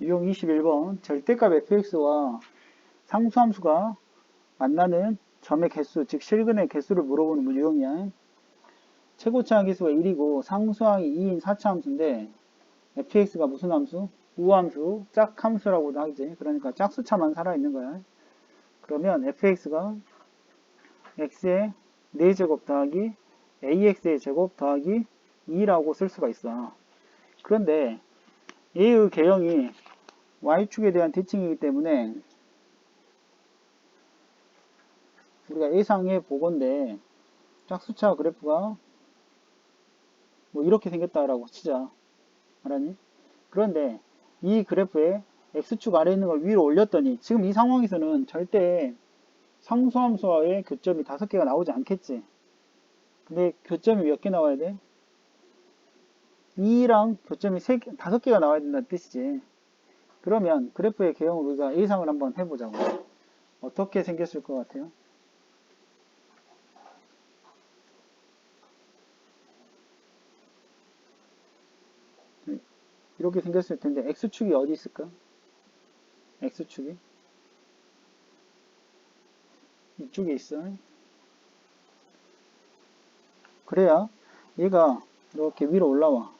유형 21번 절대값 fx와 상수함수가 만나는 점의 개수, 즉 실근의 개수를 물어보는 유형이야. 최고차 기수가 1이고 상수항이 2인 4차 함수인데 fx가 무슨 함수? 우함수, 짝함수라고도 하지. 그러니까 짝수차만 살아있는 거야. 그러면 fx가 x의 4제곱 더하기 ax의 제곱 더하기 2라고 쓸 수가 있어. 그런데 얘의 개형이 y축에 대한 대칭이기 때문에 우리가 예상해 보건데 짝수차 그래프가 뭐 이렇게 생겼다라고 치자. 알았니? 그런데 이 그래프에 x축 아래에 있는 걸 위로 올렸더니 지금 이 상황에서는 절대 상수함수와의 교점이 다섯 개가 나오지 않겠지. 근데 교점이 몇 개 나와야 돼? 2랑 교점이 세 개, 다섯 개가 나와야 된다는 뜻이지. 그러면 그래프의 개형을 우리가 예상을 한번 해보자고. 어떻게 생겼을 것 같아요? 이렇게 생겼을 텐데 x축이 어디 있을까? x축이 이쪽에 있어. 그래야 얘가 이렇게 위로 올라와.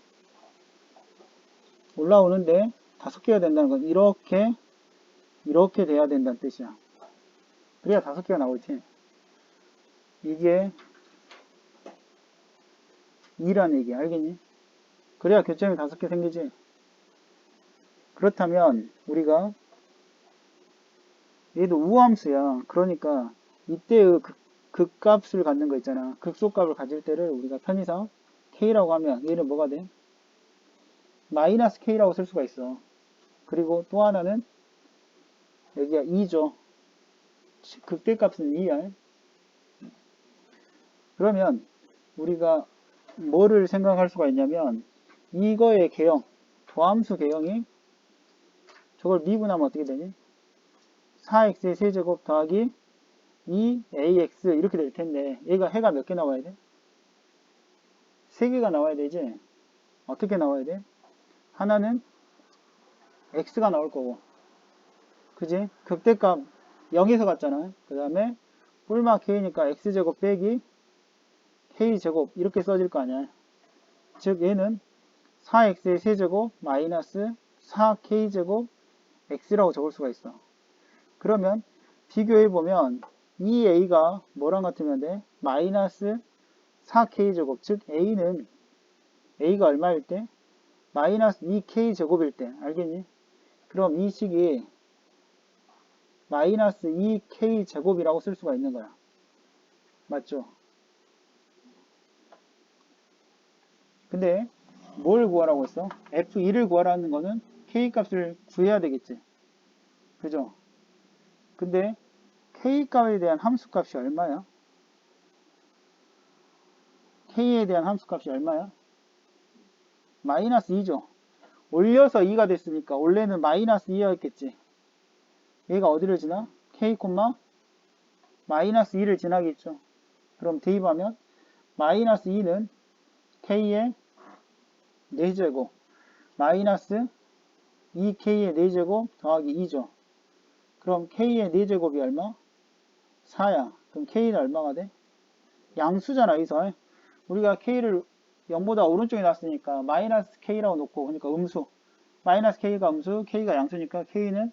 올라오는데 다섯 개가 된다는 건 이렇게 이렇게 돼야 된다는 뜻이야. 그래야 다섯 개가 나오지. 이게 2라는 얘기야. 알겠니? 그래야 교점이 다섯 개 생기지. 그렇다면 우리가 얘도 우함수야. 그러니까 이때의 극, 극값을 갖는 거 있잖아. 극소값을 가질 때를 우리가 편의상 k라고 하면 얘는 뭐가 돼? 마이너스 k라고 쓸 수가 있어. 그리고 또 하나는 여기가 2죠. 극대값은 2야. 그러면 우리가 뭐를 생각할 수가 있냐면 이거의 개형, 도함수 개형이 저걸 미분하면 어떻게 되니? 4x의 세제곱 더하기 2ax 이렇게 될 텐데 얘가 해가 몇 개 나와야 돼? 3개가 나와야 되지? 어떻게 나와야 돼? 하나는 x가 나올 거고 그지? 극대값 0에서 갔잖아 그 다음에 뿔마 k니까 x제곱 빼기 k제곱 이렇게 써질 거 아니야 즉 얘는 4x의 세제곱 마이너스 4k제곱 x라고 적을 수가 있어 그러면 비교해보면 이 a가 뭐랑 같으면 돼? 마이너스 4k제곱 즉 a는 a가 얼마일 때? 마이너스 2k제곱일 때 알겠니? 그럼 이 식이 마이너스 2k제곱이라고 쓸 수가 있는 거야 맞죠? 근데 뭘 구하라고 했어? f2를 구하라는 거는 k값을 구해야 되겠지 그죠? 근데 k값에 대한 함수 값이 얼마야? k에 대한 함수 값이 얼마야? 마이너스 2죠. 올려서 2가 됐으니까 원래는 마이너스 2였겠지. 얘가 어디를 지나? k, 마이너스 2를 지나겠죠. 그럼 대입하면 마이너스 2는 k의 4제곱 마이너스 2k의 4제곱 더하기 2죠. 그럼 k의 4제곱이 얼마? 4야. 그럼 k는 얼마가 돼? 양수잖아, 여기서. 우리가 k를 0보다 오른쪽에 놨으니까 마이너스 k라고 놓고 그러니까 음수. 마이너스 k가 음수, k가 양수니까 k는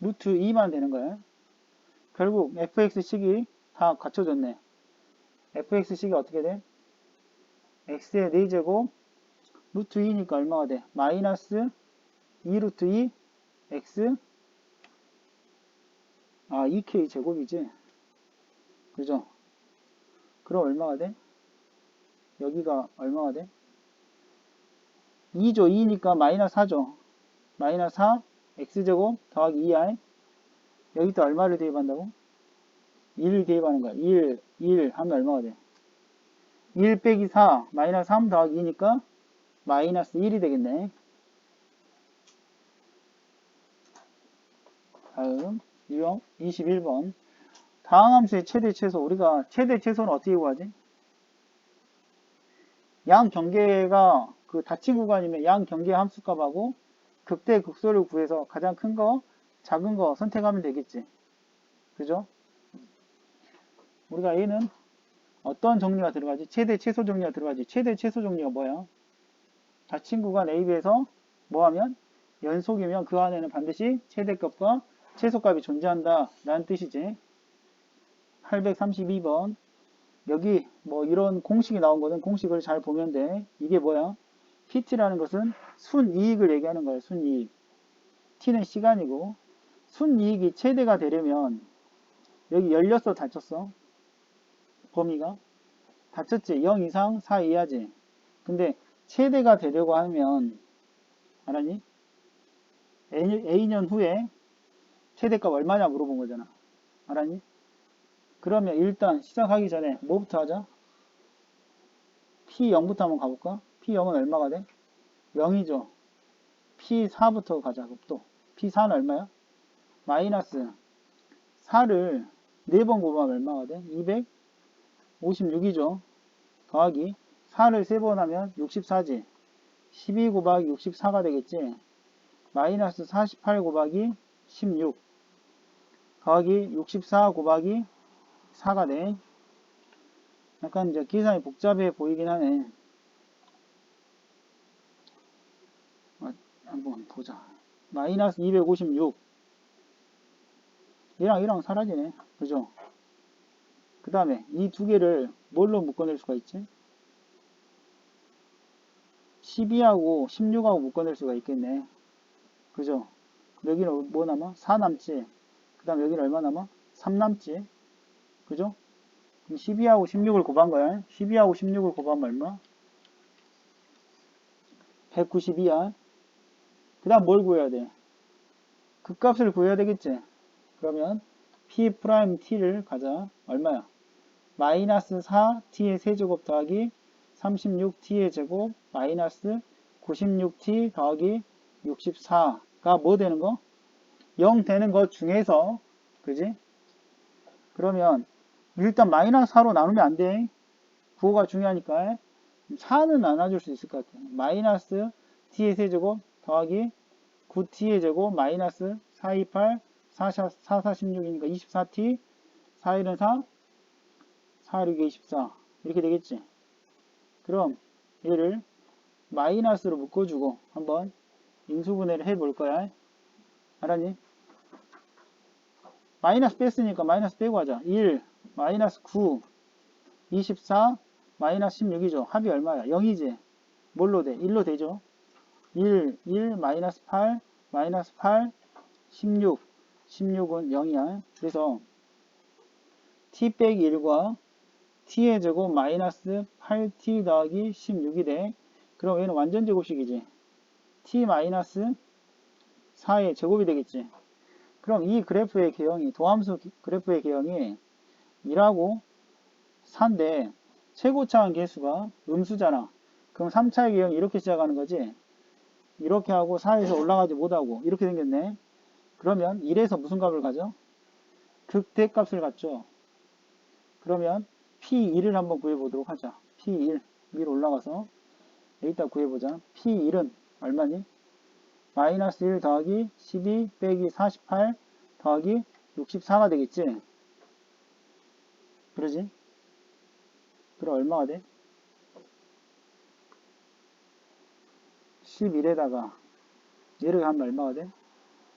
루트 2만 되는 거야. 결국 fx식이 다 갖춰졌네. fx식이 어떻게 돼? x의 4제곱 루트 2니까 얼마가 돼? 마이너스 2 루트 2 x 아 2k 제곱이지 그죠? 그럼 얼마가 돼? 여기가 얼마가 돼? 2죠. 2니까 마이너스 4죠. 마이너스 4 x제곱 더하기 2i 여기 또 얼마를 대입한다고? 1을 대입하는 거야. 1, 1 하면 얼마가 돼? 1 빼기 4 마이너스 3 더하기 2니까 마이너스 1이 되겠네. 다음 유형 21번 다항함수의 최대 최소 우리가 최대 최소는 어떻게 구하지? 양 경계가 그 닫힌 구간이면 양 경계 함수값하고 극대 극소를 구해서 가장 큰 거, 작은 거 선택하면 되겠지. 그죠? 우리가 A는 어떤 정리가 들어가지? 최대 최소 정리가 들어가지. 최대 최소 정리가 뭐야? 닫힌 구간 AB에서 뭐 하면 연속이면 그 안에는 반드시 최대값과 최소값이 존재한다 라는 뜻이지. 832번 여기 뭐 이런 공식이 나온 거는 공식을 잘 보면 돼. 이게 뭐야? PT라는 것은 순이익을 얘기하는 거예요. 순이익. T는 시간이고 순이익이 최대가 되려면 여기 열렸어 닫혔어? 범위가? 닫혔지? 0 이상 4 이하지? 근데 최대가 되려고 하면 알았니? A년 후에 최대값 얼마냐 물어본 거잖아. 알았니? 그러면 일단 시작하기 전에 뭐부터 하자? P0부터 한번 가볼까? P0은 얼마가 돼? 0이죠. P4부터 가자. 또 P4는 얼마야? 마이너스 4를 4번 곱하면 얼마가 돼? 256이죠. 더하기 4를 3번 하면 64지. 12 곱하기 64가 되겠지. 마이너스 48 곱하기 16 더하기 64 곱하기 4가 돼. 약간 이제 계산이 복잡해 보이긴 하네. 아, 한번 보자. 마이너스 256. 얘랑 얘랑 사라지네. 그죠? 그 다음에 이 두 개를 뭘로 묶어낼 수가 있지? 12하고 16하고 묶어낼 수가 있겠네. 그죠? 여기는 뭐 남아? 4 남지. 그 다음 여기는 얼마 남아? 3 남지. 그죠? 그럼 12하고 16을 곱한 거야. 12하고 16을 곱하면 얼마? 192야. 그 다음 뭘 구해야 돼? 그 값을 구해야 되겠지. 그러면 P'T를 가자. 얼마야? 마이너스 4T의 세제곱 더하기 36T의 제곱 마이너스 96T 더하기 64가 뭐 되는 거? 0 되는 것 중에서 그지? 그러면 일단 마이너스 4로 나누면 안 돼. 부호가 중요하니까 4는 나눠줄 수 있을 것 같아. 마이너스 t의 세제곱 더하기 9t의 제곱 마이너스 428 4, 4, 4 16이니까 24t 4, 1은 4 4, 6, 24 이렇게 되겠지. 그럼 얘를 마이너스로 묶어주고 한번 인수분해를 해볼 거야. 알았니? 마이너스 뺐으니까 마이너스 빼고 하자. 1, 마이너스 9, 24, 마이너스 16이죠. 합이 얼마야? 0이지. 뭘로 돼? 1로 되죠. 1, 1, 마이너스 8, 마이너스 8, 16. 16은 0이야. 그래서 t 빼기 1과 t의 제곱 마이너스 8t 더하기 16이 돼. 그럼 얘는 완전 제곱식이지. t 마이너스 4의 제곱이 되겠지. 그럼 이 그래프의 개형이 도함수 그래프의 개형이 1하고 4인데 최고 차항 개수가 음수잖아. 그럼 3차의 개형이 이렇게 시작하는 거지. 이렇게 하고 4에서 올라가지 못하고 이렇게 생겼네. 그러면 1에서 무슨 값을 가져? 극대값을 갖죠. 그러면 P1을 한번 구해보도록 하자. P1 위로 올라가서 여기다 구해보자. P1은 얼마니? 마이너스 1 더하기 12 빼기 48 더하기 64가 되겠지? 그러지? 그럼 얼마가 돼? 11에다가 얘를 하면 얼마가 돼?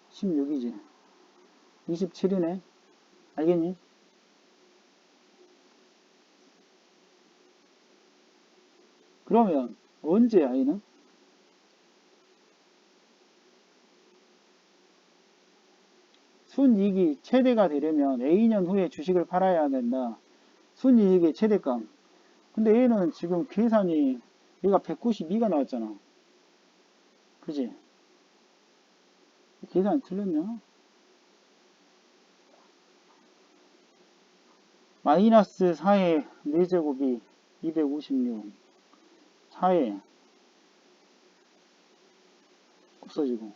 16이지. 27이네. 알겠니? 그러면 언제야 얘는? 순이익이 최대가 되려면 A년 후에 주식을 팔아야 된다. 순이익의 최대값. 근데 얘는 지금 계산이 얘가 192가 나왔잖아. 그지? 계산이 틀렸냐? 마이너스 4의 4제곱이 256 4에 없어지고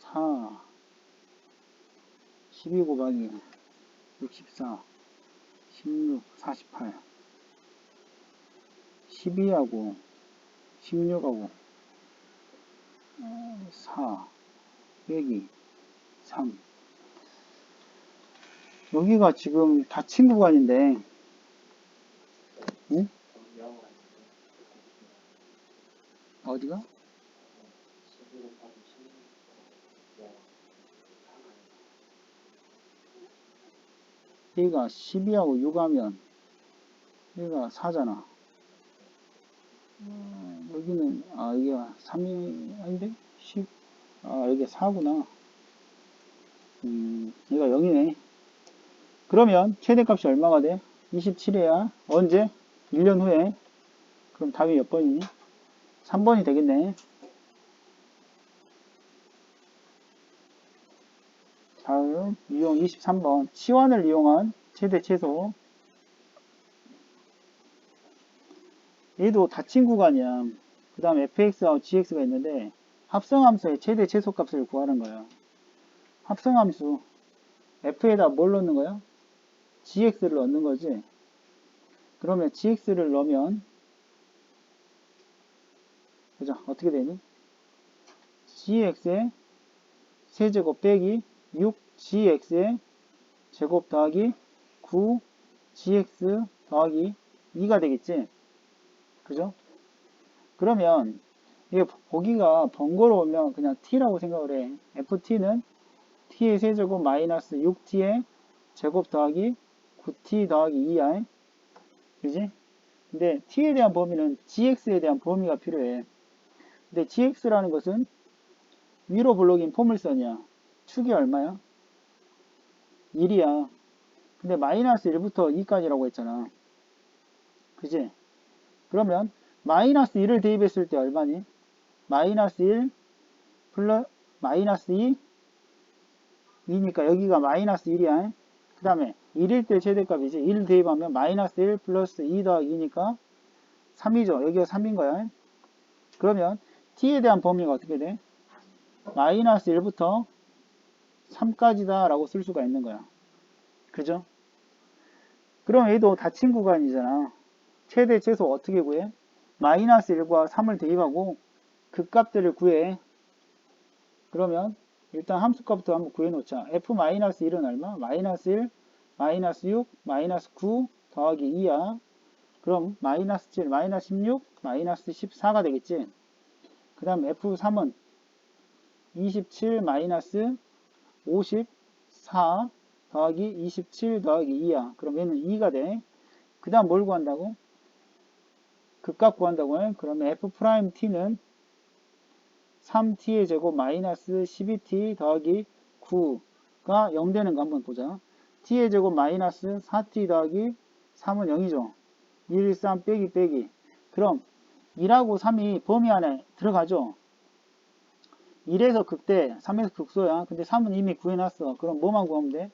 4 12 곱하기 64 16 48 12하고 16하고 4 빼기 3 여기가 지금 닫힌 구간인데 응? 어디가? 얘가 12하고 6 하면 얘가 4잖아. 여기는 아 여기가 3이 아닌데 10. 아 여기 4구나. 음 얘가 0이네. 그러면 최대값이 얼마가 돼? 27이야. 언제? 1년 후에. 그럼 답이 몇 번이니? 3번이 되겠네. 다음 유형 23번 치환을 이용한 최대 최소 얘도 닫힌 구간이야. 그 다음 fx하고 gx가 있는데 합성함수의 최대 최소값을 구하는 거야. 합성함수 f에다 뭘 넣는 거야? gx를 넣는 거지. 그러면 gx를 넣으면 보자 어떻게 되니? gx의 세제곱 빼기 6gx의 제곱 더하기 9gx 더하기 2가 되겠지? 그죠? 그러면 이게 보기가 번거로우면 그냥 t라고 생각을 해. ft는 t의 세제곱 마이너스 6t의 제곱 더하기 9t 더하기 2i 그지? 근데 t에 대한 범위는 gx에 대한 범위가 필요해. 근데 gx라는 것은 위로 블록인 포물선이야. 축이 얼마야? 1이야. 근데 마이너스 1부터 2까지라고 했잖아. 그지? 그러면 마이너스 1을 대입했을 때 얼마니? 마이너스 1 플러스 마이너스 2 2니까 여기가 마이너스 1이야. 그 다음에 1일 때 최대값이지. 1 대입하면 마이너스 1 플러스 2 더하기 2니까 3이죠. 여기가 3인 거야. 그러면 t에 대한 범위가 어떻게 돼? 마이너스 1부터 3까지다 라고 쓸 수가 있는 거야. 그죠? 그럼 얘도 닫힌 구간이잖아. 최대 최소 어떻게 구해? 마이너스 1과 3을 대입하고 그 값들을 구해. 그러면 일단 함수값부터 한번 구해놓자. f-1은 얼마? 마이너스 1, 마이너스 6, 마이너스 9 더하기 2야. 그럼 마이너스 7, 마이너스 16, 마이너스 14가 되겠지. 그 다음 f3은 27 마이너스 54 더하기 27 더하기 2야. 그럼 얘는 2가 돼. 그 다음 뭘 구한다고? 극값 구한다고 해. 그러면 f't는 3t의 제곱 마이너스 12t 더하기 9가 0 되는 거 한번 보자. t의 제곱 마이너스 4t 더하기 3은 0이죠. 1, 3 빼기 빼기. 그럼 1하고 3이 범위 안에 들어가죠. 1에서 극대, 3에서 극소야. 근데 3은 이미 구해놨어. 그럼 뭐만 구하면 돼?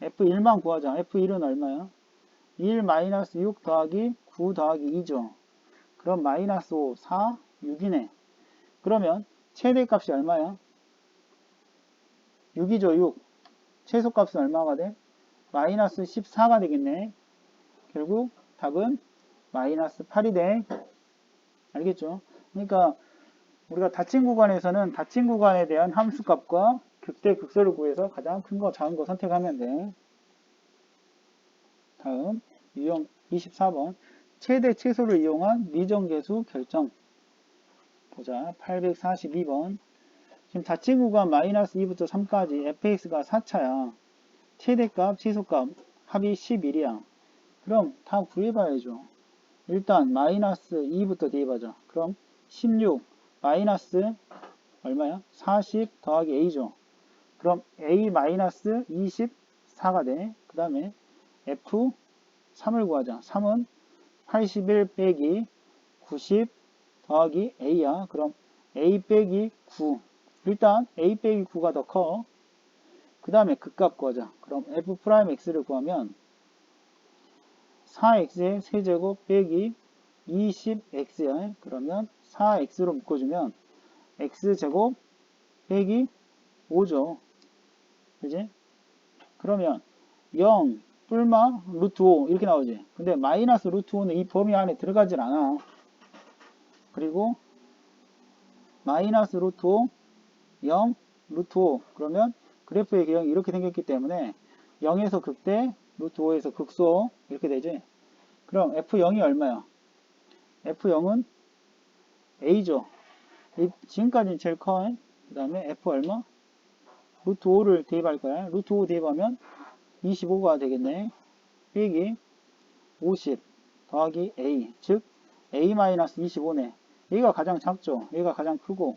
F1만 구하자. F1은 얼마야? 1 마이너스 6 더하기 9 더하기 2죠. 그럼 마이너스 5, 4, 6이네. 그러면 최대값이 얼마야? 6이죠, 6. 최소값은 얼마가 돼? 마이너스 14가 되겠네. 결국 답은 마이너스 8이 돼. 알겠죠? 그러니까 우리가 닫힌 구간에서는 닫힌 구간에 대한 함수값과 극대 극소를 구해서 가장 큰 거, 작은 거 선택하면 돼. 다음 유형 24번. 최대 최소를 이용한 미정계수 결정. 보자. 842번. 지금 닫힌 구간 마이너스 2부터 3까지 fx가 4차야. 최대값 최소값 합이 11이야. 그럼 다 구해봐야죠. 일단 마이너스 2부터 대입하자. 그럼 16 마이너스 얼마야? 40 더하기 a죠. 그럼 a 마이너스 24가 돼. 그 다음에 f 3을 구하자. 3은 81 빼기 90 더하기 a야. 그럼 a 빼기 9. 일단 a 빼기 9가 더 커. 그 다음에 극값 구하자. 그럼 f 프라임 x를 구하면 4x의 세제곱 빼기 20x야. 그러면 4x로 묶어주면 x제곱 빼기 5죠. 그지? 그러면 0 뿔마 루트 5 이렇게 나오지. 근데 마이너스 루트 5는 이 범위 안에 들어가질 않아. 그리고 마이너스 루트 5, 0, 루트 5. 그러면 그래프의 개형이 이렇게 생겼기 때문에 0에서 극대, 루트 5에서 극소 이렇게 되지. 그럼 F0이 얼마야? F0은 A죠. 이- 지금까지는 제일 커. 그 다음에 F 얼마? 루트 5를 대입할 거야. 루트 5 대입하면 25가 되겠네. 빼기 50 더하기 A. 즉, A-25네. 얘가 가장 작죠. 얘가 가장 크고.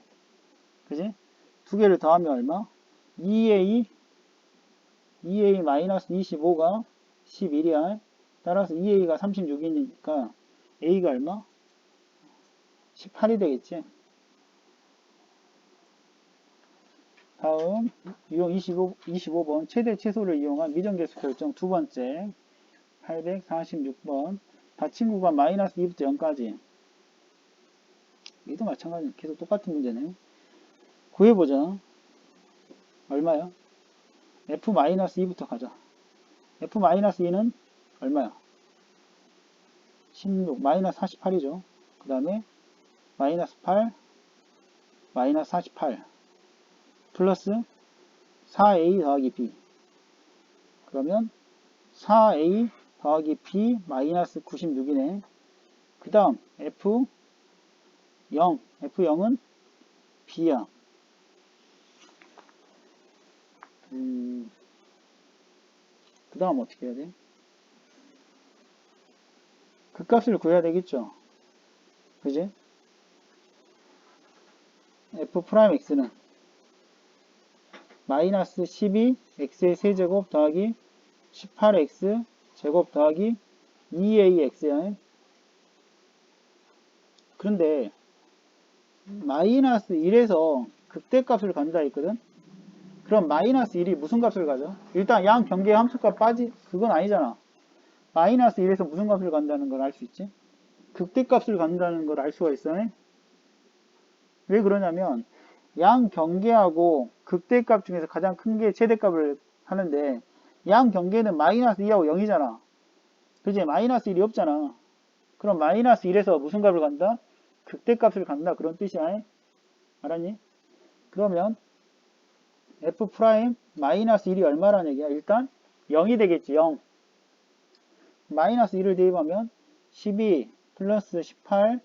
그지? 두 개를 더하면 얼마? 2A, 2A-25가 11이야. 따라서 2A가 36이니까 A가 얼마? 18이 되겠지. 다음 유형 25, 25번 최대 최소를 이용한 미정계수 결정 두 번째 846번 닫힌 구간 마이너스 2부터 0까지 이도 마찬가지 계속 똑같은 문제네 구해보자 얼마야? F-2부터 가자 F-2는 얼마야? 16 마이너스 48이죠 그 다음에 마이너스 8 마이너스 48 플러스 4a 더하기 b 그러면 4a 더하기 b 마이너스 96이네 그 다음 f 0 f0은 b야 음, 그 다음 어떻게 해야 돼? 그 값을 구해야 되겠죠 그지? F 프라임 x는 마이너스 12 x의 세제곱 더하기 18x 제곱 더하기 2ax야. 그런데 마이너스 1에서 극대값을 간다 했거든. 그럼 마이너스 1이 무슨 값을 가져? 일단 양 경계 함수값 빠지 그건 아니잖아. 마이너스 1에서 무슨 값을 간다는 걸 알 수 있지? 극대값을 간다는 걸 알 수가 있어. 왜 그러냐면 양 경계하고 극대값 중에서 가장 큰 게 최대값을 하는데 양 경계는 마이너스 2하고 0이잖아. 그지? 마이너스 1이 없잖아. 그럼 마이너스 1에서 무슨 값을 간다? 극대값을 간다. 그런 뜻이야. 알았니? 그러면 f 프라임 마이너스 1이 얼마라는 얘기야? 일단 0이 되겠지. 0. 마이너스 1을 대입하면 12 플러스 18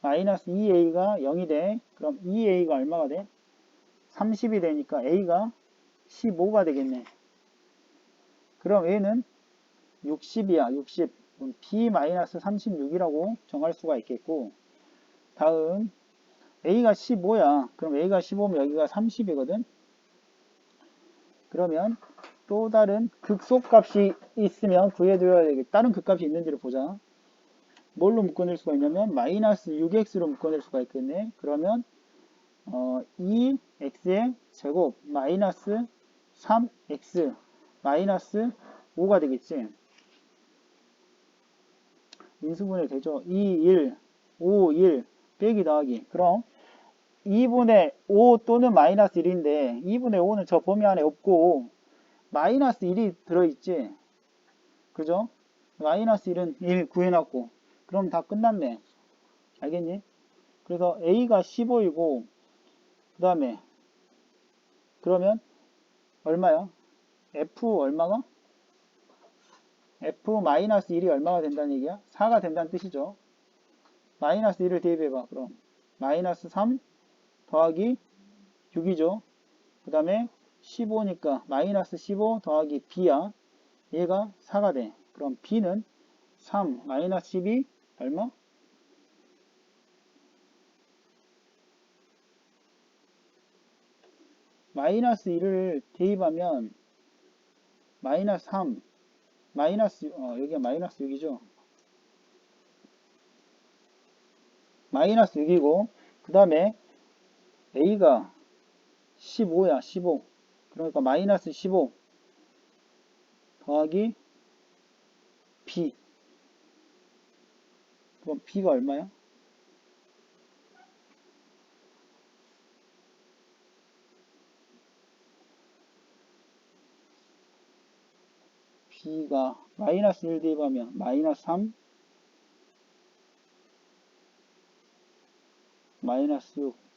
마이너스 2a가 0이 돼. 그럼 2a가 얼마가 돼? 30이 되니까 a가 15가 되겠네. 그럼 a는 60이야. 60. b-36이라고 정할 수가 있겠고 다음 a가 15야. 그럼 a가 15면 여기가 30이거든. 그러면 또 다른 극소값이 있으면 구해줘야 되겠 다른 극값이 있는지를 보자. 뭘로 묶어낼 수가 있냐면 마이너스 6x로 묶어낼 수가 있겠네. 그러면 어, 2x의 제곱 마이너스 3x 마이너스 5가 되겠지. 인수분해 되죠. 2, 1, 5, 1 빼기 더하기. 그럼 2분의 5 또는 마이너스 1인데 2분의 5는 저 범위 안에 없고 마이너스 1이 들어있지. 그죠? 마이너스 1은 1 구해놨고 그럼 다 끝났네. 알겠니? 그래서 A가 15이고 그 다음에 그러면 얼마야? F 얼마가? F-1이 얼마가 된다는 얘기야? 4가 된다는 뜻이죠. 마이너스 1을 대입해봐. 그럼 마이너스 3 더하기 6이죠. 그 다음에 15니까 마이너스 15 더하기 B야. 얘가 4가 돼. 그럼 B는 3 마이너스 12 얼마? 마이너스 1을 대입하면 마이너스 3 마이너스 어, 여기가 마이너스 6이죠. 마이너스 6이고 그 다음에 A가 15야 15 그러니까 마이너스 15 더하기 B 그럼 B가 얼마야? B가 마이너스 1 대입하면 마이너스 3 마이너스 6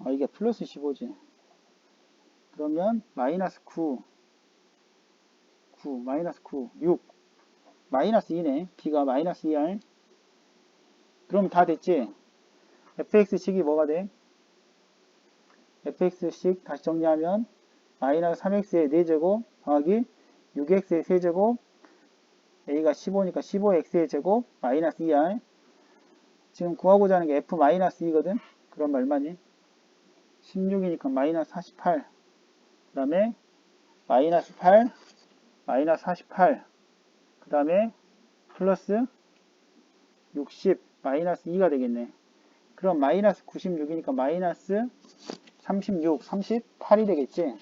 아, 이게 플러스 15지. 그러면 마이너스 9, 9, 마이너스 9, 6, 마이너스 2네. b가 마이너스 2r. 그럼 다 됐지? fx식이 뭐가 돼? fx식 다시 정리하면 마이너스 3x의 4제곱 더하기 6x의 세제곱 a가 15니까 15x의 제곱 마이너스 2r 지금 구하고자 하는 게 f 마이너스 2거든 그럼 얼마니? 16이니까 마이너스 48 그 다음에 마이너스 8 마이너스 48 그 다음에 플러스 60 마이너스 2가 되겠네. 그럼 마이너스 96이니까 마이너스 36 38이 되겠지?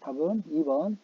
답은 2번